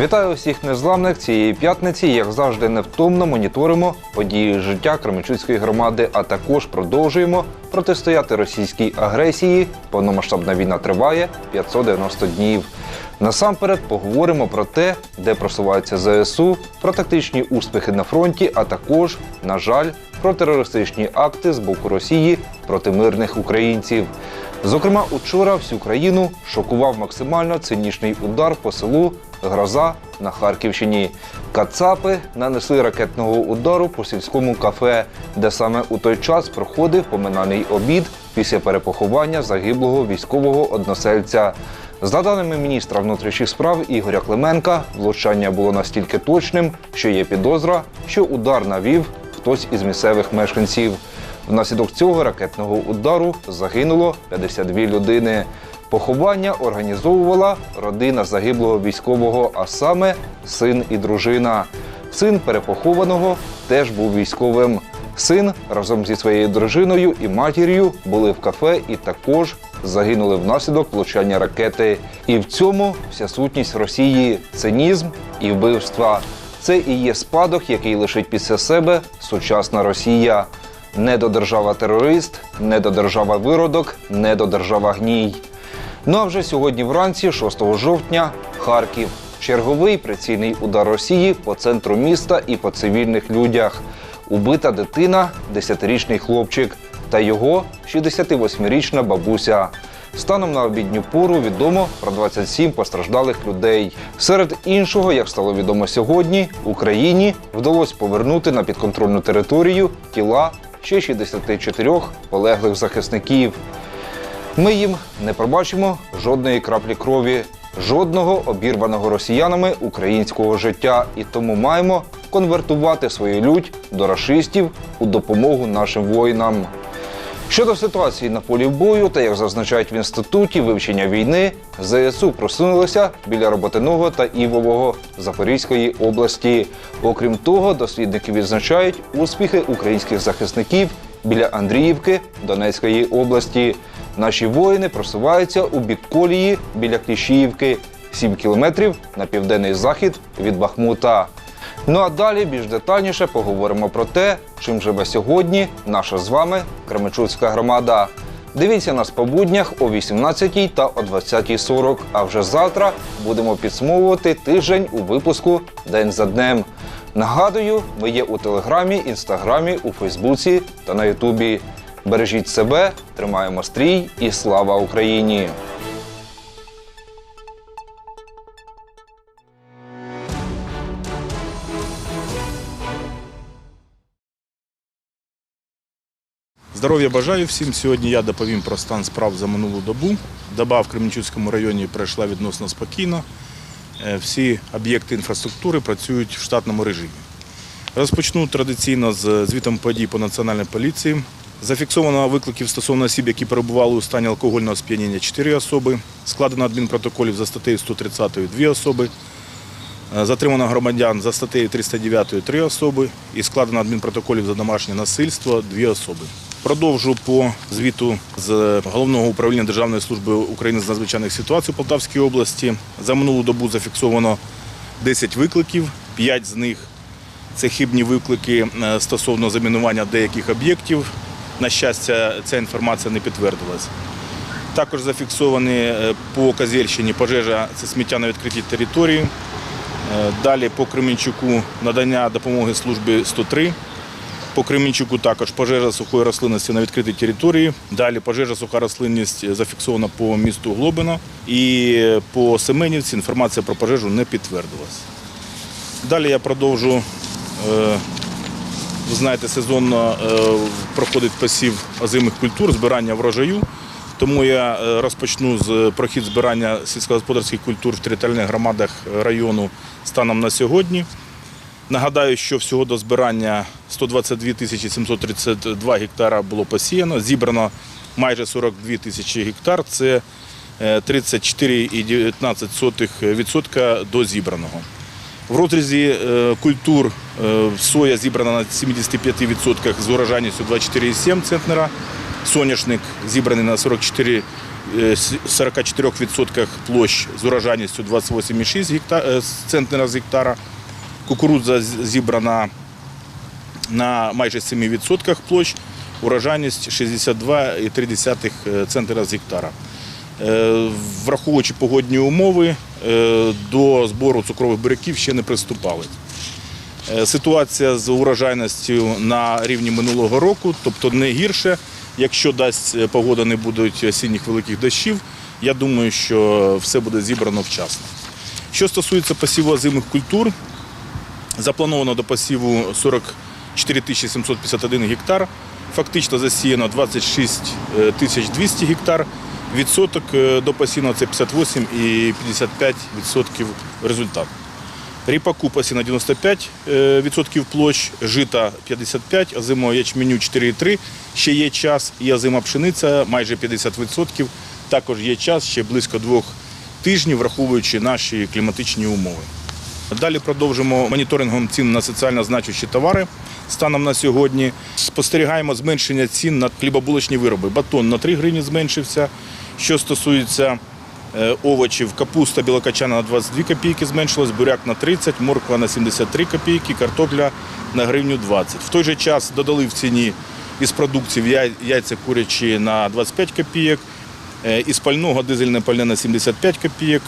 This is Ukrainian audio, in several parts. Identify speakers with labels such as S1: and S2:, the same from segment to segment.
S1: Вітаю усіх незламних цієї п'ятниці. Як завжди, невтомно моніторимо події життя Кременчуцької громади, а також продовжуємо протистояти російській агресії. Повномасштабна війна триває 590 днів. Насамперед поговоримо про те, де просуваються ЗСУ, про тактичні успіхи на фронті, а також, на жаль, про терористичні акти з боку Росії проти мирних українців. Зокрема, учора всю країну шокував максимально цинічний удар по селу Гроза на Харківщині. Кацапи нанесли ракетного удару по сільському кафе, де саме у той час проходив поминальний обід після перепоховання загиблого військового односельця. За даними міністра внутрішніх справ Ігоря Клименка, влучання було настільки точним, що є підозра, що удар навів хтось із місцевих мешканців. Внаслідок цього ракетного удару загинуло 52 людини. Поховання організовувала родина загиблого військового, а саме син і дружина. Син перепохованого теж був військовим. Син разом зі своєю дружиною і матір'ю були в кафе і також загинули внаслідок влучання ракети. І в цьому вся сутність Росії цинізм і вбивства. Це і є спадок, який лишить після себе сучасна Росія. Недодержава-терорист, недодержава-виродок, недодержава-гній. Ну а вже сьогодні вранці, 6 жовтня, Харків. Черговий прицільний удар Росії по центру міста і по цивільних людях. Убита дитина, 10-річний хлопчик та його 68-річна бабуся. Станом на обідню пору відомо про 27 постраждалих людей. Серед іншого, як стало відомо сьогодні, Україні вдалося повернути на підконтрольну територію тіла ще 64 полеглих захисників. Ми їм не пробачимо жодної краплі крові, жодного обірваного росіянами українського життя, і тому маємо конвертувати свою лють до рашистів у допомогу нашим воїнам. Щодо ситуації на полі бою, та як зазначають в інституті вивчення війни, ЗСУ просунулися біля Роботиного та Івового Запорізької області. Окрім того, дослідники відзначають успіхи українських захисників біля Андріївки Донецької області. Наші воїни просуваються у бік колії біля Кліщіївки, 7 кілометрів на південний захід від Бахмута. Ну а далі більш детальніше поговоримо про те, чим живе сьогодні наша з вами Кременчуцька громада. Дивіться нас по буднях о 18 та о 20.40. А вже завтра будемо підсумовувати тиждень у випуску День за днем. Нагадую, ми є у Телеграмі, Інстаграмі, у Фейсбуці та на Ютубі. Бережіть себе, тримаємо стрій і слава Україні!
S2: Здоров'я бажаю всім. Сьогодні я доповім про стан справ за минулу добу. Доба в Кременчуцькому районі пройшла відносно спокійно. Е, Всі об'єкти інфраструктури працюють в штатному режимі. Розпочну традиційно з звітом подій по національній поліції. Зафіксовано викликів стосовно осіб, які перебували у стані алкогольного сп'яніння 4 особи. Складено адмінпротоколів за статтею 130 2 особи. Е, Затримано громадян за статтею 309 3 особи і складено адмінпротоколів за домашнє насильство 2 особи. Продовжу по звіту з головного управління Державної служби України з надзвичайних ситуацій у Полтавській області. За минулу добу зафіксовано 10 викликів, 5 з них це хибні виклики е, стосовно замінування деяких об'єктів. На щастя, ця інформація не підтвердилась. Також зафіксовані е, по Козельщині пожежа це сміття на відкритій території. Е, Далі по Кременчуку надання допомоги службі 103. По Кременчуку також пожежа сухої рослинності на відкритій території. Далі пожежа суха рослинність зафіксована по місту Глобино. І по Семенівці інформація про пожежу не підтвердилась. Далі я продовжу. е, Ви знаєте, сезонно е, проходить посів озимих культур, збирання врожаю. Тому я е, розпочну з прохід збирання сільськогосподарських культур в територіальних громадах району станом на сьогодні. Нагадаю, що всього до збирання 122 тисячі 732 гектара було посіяно. Зібрано майже 42 тисячі гектар. Це е, 34,19% до зібраного. В розрізі е, культур е, соя зібрана на 75% з урожайністю 24,7 центнера. соняшник зібраний на 44, е, с- 44% площ з урожайністю 28,6 е, центнера з гектара. Кукурудза зібрана на майже 7% площ, урожайність 62,3 е, центнера з гектара. Е, Враховуючи погодні умови, е, до збору цукрових буряків ще не приступали. Ситуація з урожайністю на рівні минулого року, тобто не гірше. Якщо дасть погода, не будуть осінніх великих дощів, я думаю, що все буде зібрано вчасно. Що стосується посіву озимих культур, заплановано до посіву 44 751 гектар, фактично засіяно 26 200 гектар. Відсоток е, до посівного це 58,55% результат. Ріпаку посіно 95% е, відсотків площ, жита 55%, озимого ячменю 4,3%, ще є час, і озима пшениця майже 50%, також є час, ще близько двох тижнів, враховуючи наші кліматичні умови. Далі продовжимо моніторингом цін на соціально значущі товари. Станом на сьогодні спостерігаємо зменшення цін на хлібобулочні вироби. Батон на 3 гривні зменшився. Що стосується е, овочів, капуста білокачана на 22 копійки зменшилась, буряк на 30, морква на 73 копійки, картопля на гривню 20. В той же час додали в ціні із продуктів яйця курячі на 25 копійок, е, із пального дизельне пальне на 75 копійок,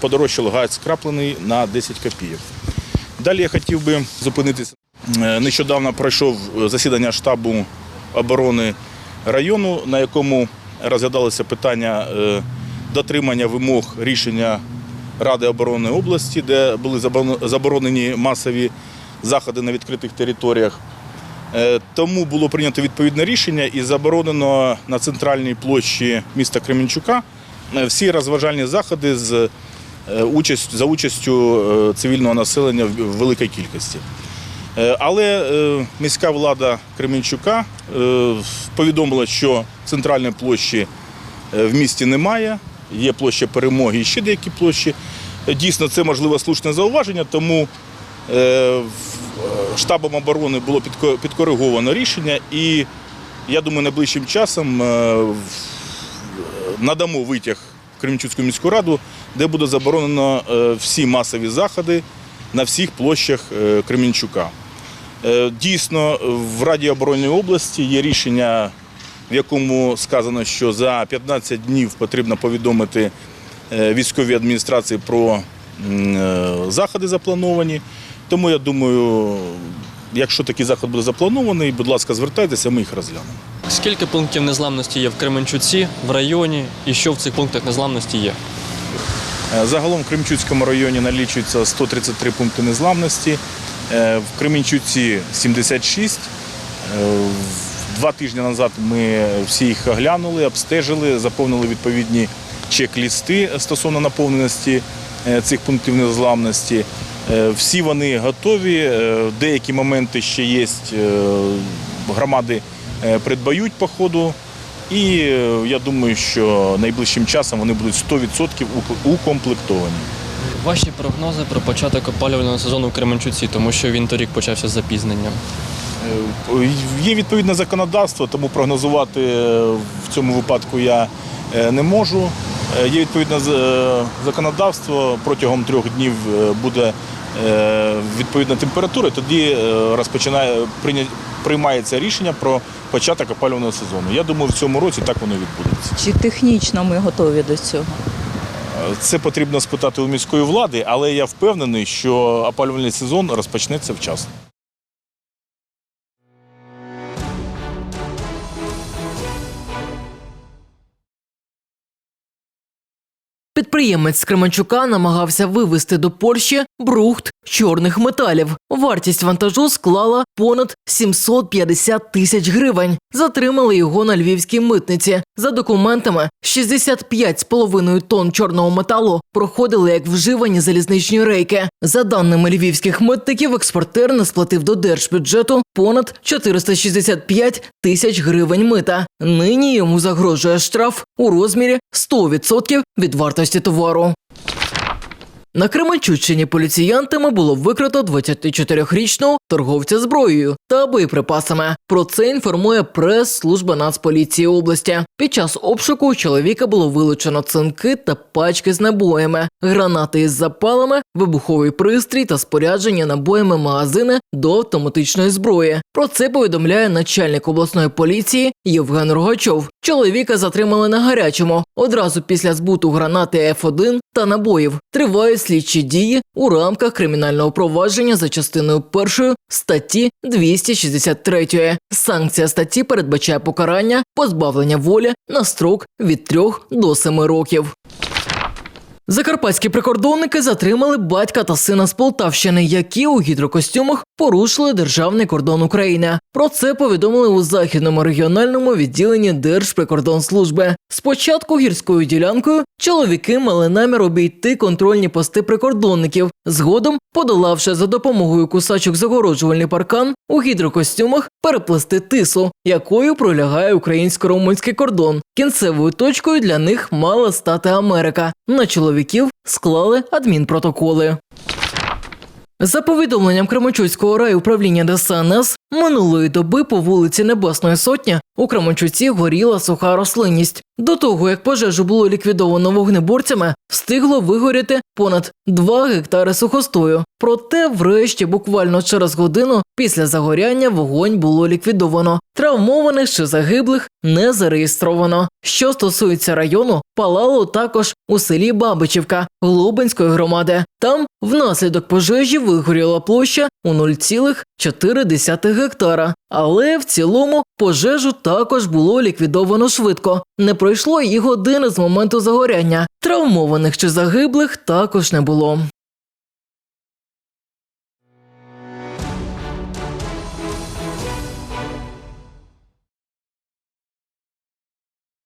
S2: подорожчало газ скраплений на 10 копійок. Далі я хотів би зупинитися. Е, Нещодавно пройшов е, засідання штабу оборони району, на якому розглядалося питання е, дотримання вимог рішення Ради оборони області, де були заборонені- масові заходи на відкритих територіях. Е, Тому було прийнято відповідне рішення і заборонено на центральній площі міста Кременчука е, всі розважальні заходи з е, участь, за участю е, цивільного населення в великій кількості. Е, Але е, міська влада Кременчука е, повідомила, що центральної площі е, в місті немає, є площа перемоги і ще деякі площі. Е, Дійсно, це можливо слушне зауваження, тому е, е, штабом оборони було підкориговано рішення, і я думаю, найближчим часом е, надамо витяг в Кременчуцьку міську раду, де буде заборонено е, всі масові заходи на всіх площах е, Кременчука. Е, Дійсно, в Раді оборони області є рішення, в якому сказано, що за 15 днів потрібно повідомити військовій адміністрації про заходи заплановані. Тому я думаю, якщо такий заход буде запланований, будь ласка, звертайтеся, ми їх розглянемо.
S3: Скільки пунктів незламності є в Кременчуці, в районі, і що в цих пунктах незламності є?
S2: Е, Загалом в Кремчуцькому районі налічується 133 пункти незламності. Е, В Кременчуці 76. Е, Два тижні назад ми всі їх оглянули, обстежили, заповнили відповідні чек-лісти стосовно наповненості цих пунктів незламності. Всі вони готові. Деякі моменти ще є. Громади придбають по ходу. І е, я думаю, що найближчим часом вони будуть 100% укомплектовані.
S3: Ваші прогнози про початок опалювального сезону в Кременчуці, тому що він торік почався з запізненням.
S2: Е, Є відповідне законодавство, тому прогнозувати е, в цьому випадку я е, не можу. Е, Є відповідне е, законодавство, протягом трьох днів е, буде е, відповідна температура, тоді е, розпочинає приймається рішення про початок опалювального сезону. Я думаю, в цьому році так воно відбудеться.
S4: Чи технічно ми готові до цього?
S2: Це потрібно спитати у міської влади, але я впевнений, що опалювальний сезон розпочнеться вчасно.
S5: Підприємець з Кременчука намагався вивезти до Польщі брухт чорних металів. Вартість вантажу склала понад 750 тисяч гривень. Затримали його на львівській митниці. За документами, 65,5 тонн чорного металу проходили як вживані залізничні рейки. За даними львівських митників, експортер не сплатив до держбюджету понад 465 тисяч гривень мита. Нині йому загрожує штраф у розмірі 100% від вартості товару. На Кременчуччині поліціянтами було викрито 24-річного торговця зброєю та боєприпасами. Про це інформує прес-служба Нацполіції області. Під час обшуку у чоловіка було вилучено цинки та пачки з набоями, гранати із запалами, вибуховий пристрій та спорядження набоями магазини до автоматичної зброї. Про це повідомляє начальник обласної поліції Євген Рогачов. Чоловіка затримали на гарячому одразу після збуту гранати F1 та набоїв. Тривають слідчі дії у рамках кримінального провадження за частиною першої статті 263. Санкція статті передбачає покарання позбавлення волі на строк від 3 до 7 років. Закарпатські прикордонники затримали батька та сина з Полтавщини, які у гідрокостюмах порушили державний кордон України. Про це повідомили у західному регіональному відділенні Держприкордонслужби. Спочатку гірською ділянкою чоловіки мали намір обійти контрольні пости прикордонників. Згодом, подолавши за допомогою кусачок загороджувальний паркан, у гідрокостюмах переплести тису, якою пролягає українсько-румунський кордон. Кінцевою точкою для них мала стати Америка. На чоловіків склали адмінпротоколи. За повідомленням Кременчуцького райуправління ДСНС, минулої доби по вулиці Небесної Сотні у Кременчуці горіла суха рослинність. До того, як пожежу було ліквідовано вогнеборцями, встигло вигоріти понад 2 гектари сухостою. Проте, врешті, буквально через годину після загоряння вогонь було ліквідовано. Травмованих чи загиблих не зареєстровано. Що стосується району, палало також у селі Бабичівка Глобинської громади. Там внаслідок пожежі вигоріла площа у 0,4 гектара. Але в цілому пожежу також було ліквідовано швидко. Не пройшло і години з моменту загоряння. Травмованих чи загиблих також не було.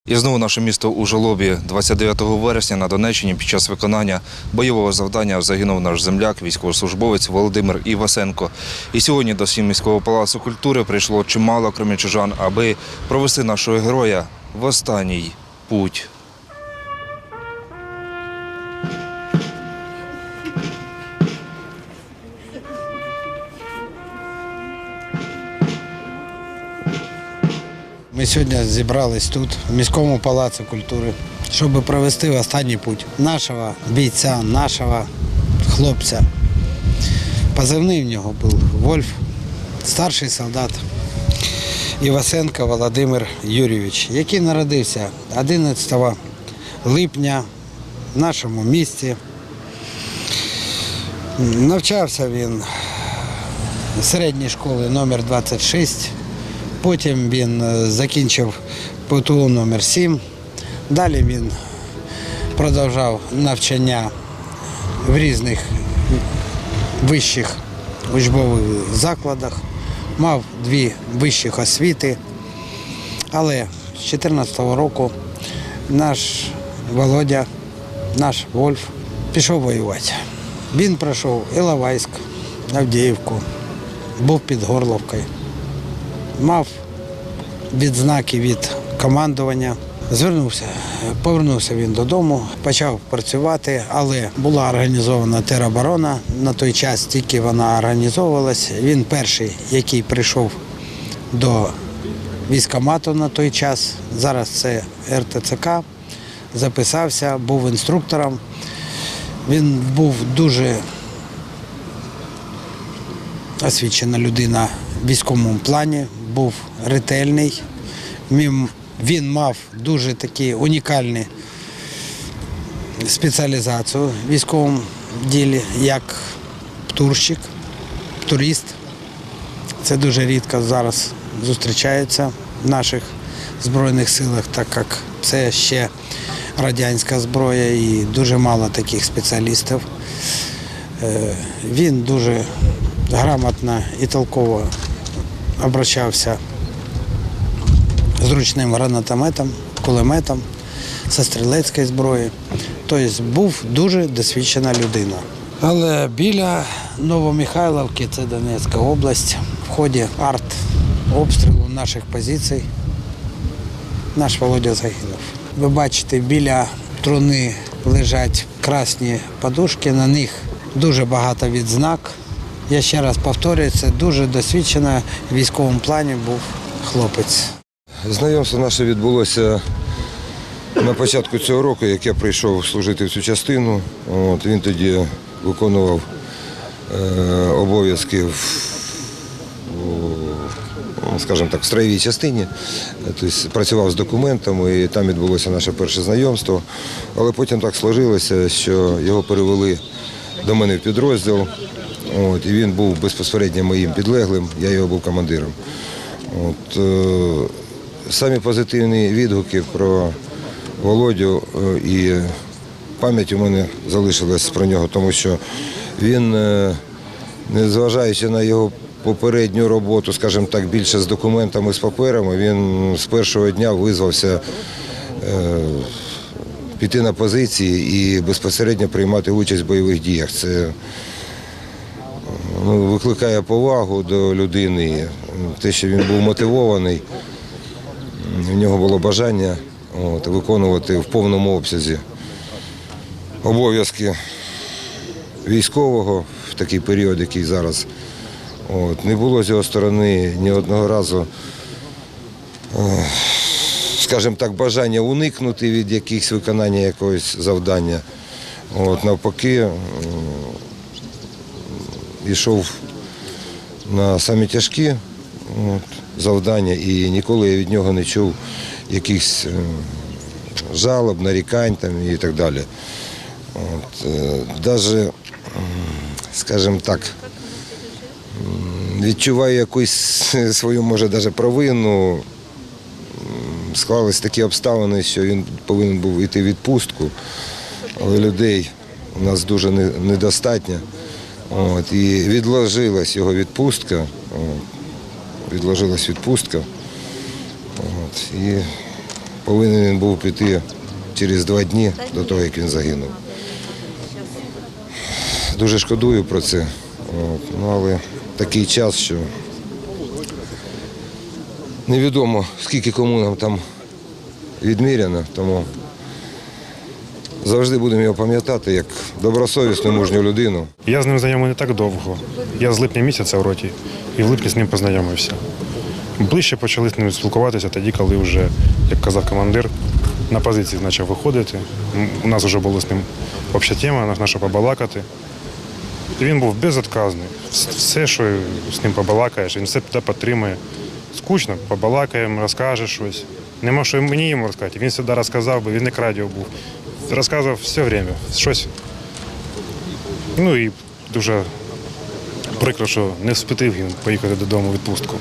S1: І знову наше місто у жалобі 29 вересня на Донеччині під час виконання бойового завдання загинув наш земляк, військовослужбовець Володимир Івасенко. І сьогодні до сім міського палацу культури прийшло чимало кремічужан, аби провести нашого героя в останній путь.
S6: Сьогодні зібрались тут, в міському палаці культури, щоб провести останній путь нашого бійця, нашого хлопця. Позивний в нього був Вольф, старший солдат Івасенко Володимир Юрійович, який народився 11 липня в нашому місті. Навчався він в середній школи номер 26 Потім він е, закінчив ПТУ номер 7 Далі він продовжав навчання в різних вищих учбових закладах, мав дві вищих освіти. Але з 2014 року наш Володя, наш Вольф, пішов воювати. Він пройшов Іловайськ, Авдіївку, був під Горловкою мав відзнаки від командування. Звернувся, повернувся він додому, почав працювати, але була організована тероборона. На той час тільки вона організовувалась. Він перший, який прийшов до військкомату на той час. Зараз це РТЦК. Записався, був інструктором. Він був дуже освічена людина військовому плані, був ретельний. Він, мав дуже такі унікальні спеціалізацію в військовому ділі, як птурщик, турист. Це дуже рідко зараз зустрічається в наших Збройних силах, так як це ще радянська зброя і дуже мало таких спеціалістів. Е, Він дуже грамотно і толково обращався з ручним гранатометом, кулеметом, зі стрілецької зброї. Тобто був дуже досвідчена людина. Але біля Новомихайловки, це Донецька область, в ході арт-обстрілу наших позицій наш Володя загинув. Ви бачите, біля труни лежать красні подушки, на них дуже багато відзнак Я ще раз повторюю, це дуже досвідчена в військовому плані був хлопець.
S7: Знайомство наше відбулося на початку цього року, як я прийшов служити в цю частину. От, він тоді виконував е, обов'язки в, у, скажімо так, в строєвій частині, тобто працював з документами, і там відбулося наше перше знайомство. Але потім так сложилося, що його перевели до мене в підрозділ. От, і він був безпосередньо моїм підлеглим, я його був командиром. От, е, самі позитивні відгуки про Володю е, і пам'ять у мене залишилась про нього, тому що він, е, незважаючи на його попередню роботу, скажімо так, більше з документами, з паперами, він з першого дня визвався е, піти на позиції і безпосередньо приймати участь в бойових діях. Це викликає повагу до людини, те, що він був мотивований, в нього було бажання от, виконувати в повному обсязі обов'язки військового в такий період, який зараз. От, не було з його сторони ні одного разу, е, скажімо так, бажання уникнути від якихось виконання якогось завдання. От, навпаки, йшов на самі тяжкі от, завдання і ніколи я від нього не чув якихось е, жалоб, нарікань там, і так далі. От, е, даже, скажімо так, відчуваю якусь свою, може, даже провину. Склались такі обставини, що він повинен був йти в відпустку, але людей у нас дуже не- недостатньо. От, і відложилась його відпустка. Відложилась відпустка. От, і повинен він був піти через два дні до того, як він загинув. Дуже шкодую про це. От, ну, але такий час, що невідомо, скільки кому нам там відміряно, тому завжди будемо його пам'ятати як добросовісну, мужню людину.
S8: Я з ним знайомий не так довго. Я з липня місяця в роті і в липні з ним познайомився. Ближче почали з ним спілкуватися тоді, коли вже, як казав командир, на позиції почав виходити. У нас вже була з ним обща тема, наша побалакати. Він був безотказний. Все, що з ним побалакаєш, він все підтримує. Скучно, побалакаємо, розкаже щось. Нема що мені йому розказати. Він завжди розказав, бо він як радіо був. Розказував все время. Щось Ну і дуже прикро, що не вспитив він поїхати додому у відпустку.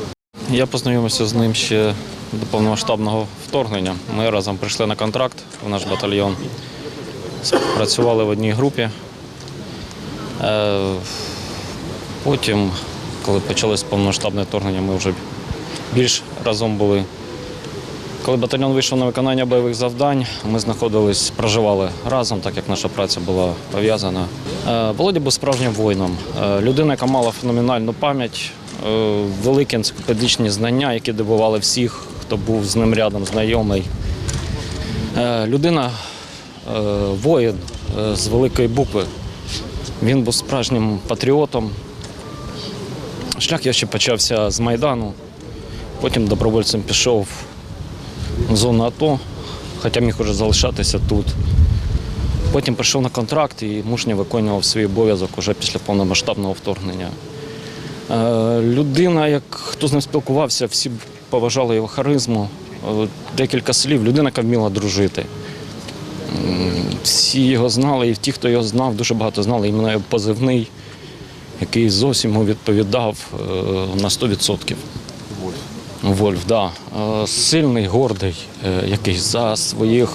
S3: Я познайомився з ним ще до повномасштабного вторгнення. Ми разом прийшли на контракт в наш батальйон. Працювали в одній групі. Е, Потім, коли почалось повномасштабне вторгнення, ми вже більш разом були. Коли батальйон вийшов на виконання бойових завдань, ми знаходились, проживали разом, так як наша праця була пов'язана. Е, Володя був справжнім воїном. Е, Людина, яка мала феноменальну пам'ять, е, великі енциклопедичні знання, які дивували всіх, хто був з ним рядом знайомий. Людина, воїн з великої букви. Він був справжнім патріотом. Шлях я ще почався з Майдану. Потім добровольцем пішов зону АТО, хоча міг уже залишатися тут. Потім прийшов на контракт і мужньо виконував свій обов'язок уже після повномасштабного вторгнення. Е, Людина, як хто з ним спілкувався, всі поважали його харизму. Е, Декілька слів, людина, яка вміла дружити. Всі його знали, і ті, хто його знав, дуже багато знали іменно його позивний, який зовсім йому відповідав е, на 100%. Вольф, да. Е, Сильний, гордий, е, який за своїх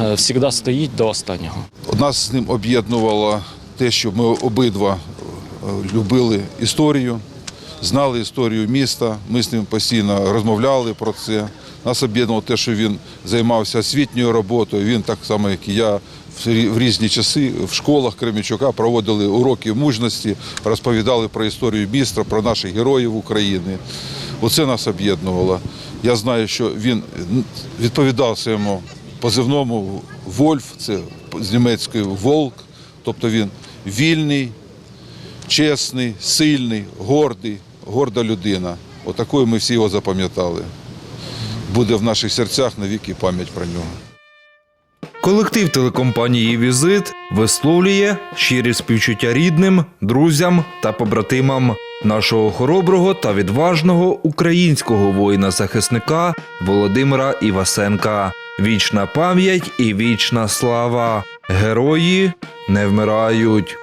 S3: е, завжди стоїть до останнього.
S9: Нас з ним об'єднувало те, що ми обидва е, любили історію, знали історію міста. Ми з ним постійно розмовляли про це. Нас об'єднувало те, що він займався освітньою роботою. Він так само, як і я, в різні часи в школах Кременчука проводили уроки мужності, розповідали про історію міста, про наших героїв України. Оце нас об'єднувало. Я знаю, що він відповідав своєму позивному Вольф, це з німецької Волк, тобто він вільний, чесний, сильний, гордий, горда людина. Отакою ми всі його запам'ятали. Буде в наших серцях навіки пам'ять про нього.
S1: Колектив телекомпанії Візит висловлює щирі співчуття рідним, друзям та побратимам нашого хороброго та відважного українського воїна-захисника Володимира Івасенка. Вічна пам'ять і вічна слава. Герої не вмирають.